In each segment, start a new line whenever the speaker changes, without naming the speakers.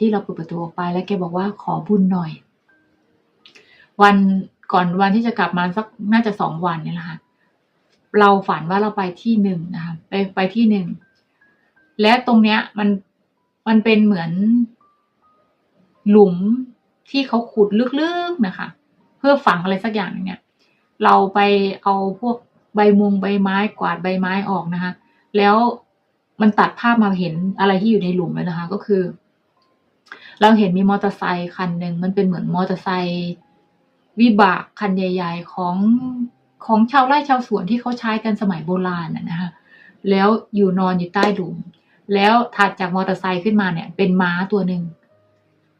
ที่เราเปิดประตูออกไปแล้วแกบอกว่าขอบุญหน่อย วันก่อนวันที่จะกลับมาสักน่าจะสองวันเนี่ยแหละค่ะเราฝันว่าเราไปที่หนึ่งนะคะไปไปที่หนึ่งและตรงเนี้ยมันมันเป็นเหมือนหลุมที่เขาขุดลึกๆนะคะ เพื่อฝังอะไรสักอย่างเนี่ย เราไปเอาพวกใบมงใบไม้กวาดใบไม้ออกนะคะ แล้วมันตัดภาพมาเห็นอะไรที่อยู่ในหลุมเลยนะคะ ก็คือ เราเห็นมีมอเตอร์ไซค์คันหนึ่งมันเป็นเหมือนมอเตอร์ไซค์วิบากคันใหญ่ ๆ ของของชาวไร่ชาวสวนที่เขาใช้กันสมัยโบราณนะนะคะแล้วอยู่นอนอยู่ใต้หลุม แล้วถัดจากมอเตอร์ไซค์ขึ้นมาเนี่ย เป็นม้าตัวหนึ่ง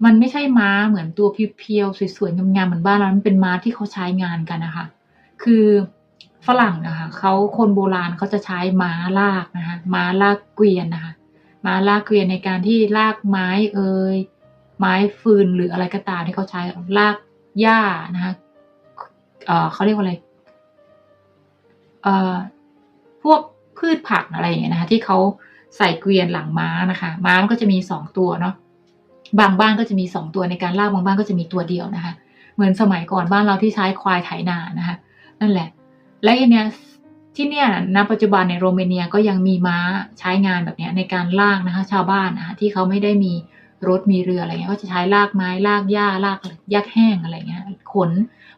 มันไม่ใช่ม้าเหมือนตัวเพียวๆสวยๆงามๆเหมือนบ้านเรา มันเป็นม้าที่เขาใช้งานกันนะคะ คือฝรั่งนะคะเขาคนโบราณเขาจะใช้ม้าลากนะคะม้าลากเกวียนนะคะม้าลากเกวียนในการที่ลากไม้เอ่ย ไม้ฟืนหรืออะไรก็ตามที่เขาใช้ลากหญ้านะคะเขาเรียกว่าอะไรเอพวกพืชผักอะไรอย่างเงี้ยนะคะที่เขาใส่เกวียนหลังม้านะคะ ม้ามันก็จะมีสองตัวเนาะบางบ้านก็จะมีสองตัวในการลากบางบ้านก็จะมีตัวเดียวนะคะ เหมือนสมัยก่อนบ้านเราที่ใช้ควายไถนานะคะ นั่นแหละ และทีเนี้ยที่เนี่ยณปัจจุบันในโรมาเนียก็ยังมีม้าใช้งานแบบเนี้ยในการลากนะคะ ชาวบ้านนะคะที่เขาไม่ได้มี รถมีเรืออะไรเงี้ยก็จะใช้ลากไม้ลากหญ้าลากหญ้าแห้งอะไรเงี้ยขน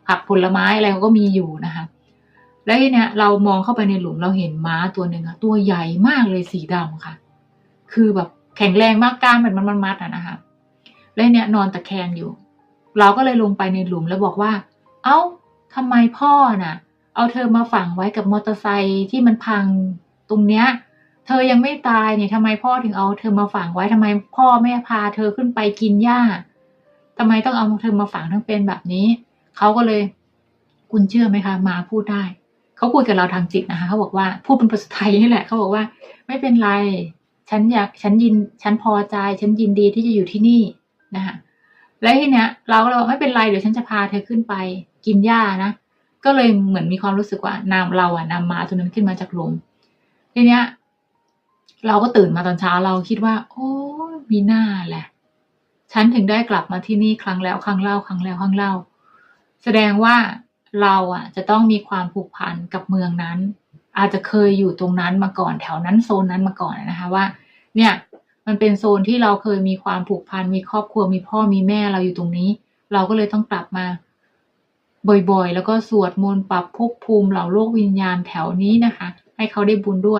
ผักผลไม้อะไรเขาก็มีอยู่นะคะแล้วทีเนี้ยเรามองเข้าไปในหลุมเราเห็นม้าตัวหนึ่งอะตัวใหญ่มากเลยสีดำค่ะ คือแบบแข็งแรงมากกล้ามเป็นมันมัดอะนะคะแล้วเนี้ยนอนตะแคงอยู่ เราก็เลยลงไปในหลุมแล้วบอกว่า เอ้าทำไมพ่อน่ะ เอาเธอมาฝังไว้กับมอเตอร์ไซค์ที่มันพังตรงเนี้ย เธอยังไม่ตายเนี่ยทำไมพ่อถึงเอาเธอมาฝังไว้ทำไมพ่อแม่พาเธอขึ้นไปกินหญ้าทำไมต้องเอาเธอมาฝังทั้งเป็นแบบนี้ เขาก็เลย คุณเชื่อไหมคะมาพูดได้ เขาพูดกับเราทางจิตนะคะเขาบอกว่าพูดเป็นภาษาไทยนี่แหละเขาบอกว่า ไม่เป็นไร ฉันอยากฉันยิน ฉันพอใจ ฉันยินดีที่จะอยู่ที่นี่นะคะแล้วทีเนี้ย เราก็เลยบอกไม่เป็นไรเดี๋ยวฉันจะพาเธอขึ้นไป กินหญ้านะก็เลยเหมือนมีความรู้สึกว่านำเราอะนำมาตัวนั้นขึ้นมาจากหลุมทีเนี้ย เราก็ตื่นมาตอนเช้าเราคิดว่า โอ้มีหน้าแหละ ฉันถึงได้กลับมาที่นี่ครั้งแล้วครั้งเล่าครั้งแล้วครั้งเล่า แสดงว่าเราอะ จะต้องมีความผูกพันกับเมืองนั้น อาจจะเคยอยู่ตรงนั้นมาก่อนแถวนั้นโซนนั้นมาก่อนนะคะว่า เนี่ยมันเป็นโซนที่เราเคยมีความผูกพันมีครอบครัวมีพ่อมีแม่เราอยู่ตรงนี้ เราก็เลยต้องกลับมาบ่อยๆ แล้วก็สวดมนต์ปรับภพภูมิเหล่าโลกวิญญาณแถวนี้นะคะ ให้เขาได้บุญด้วย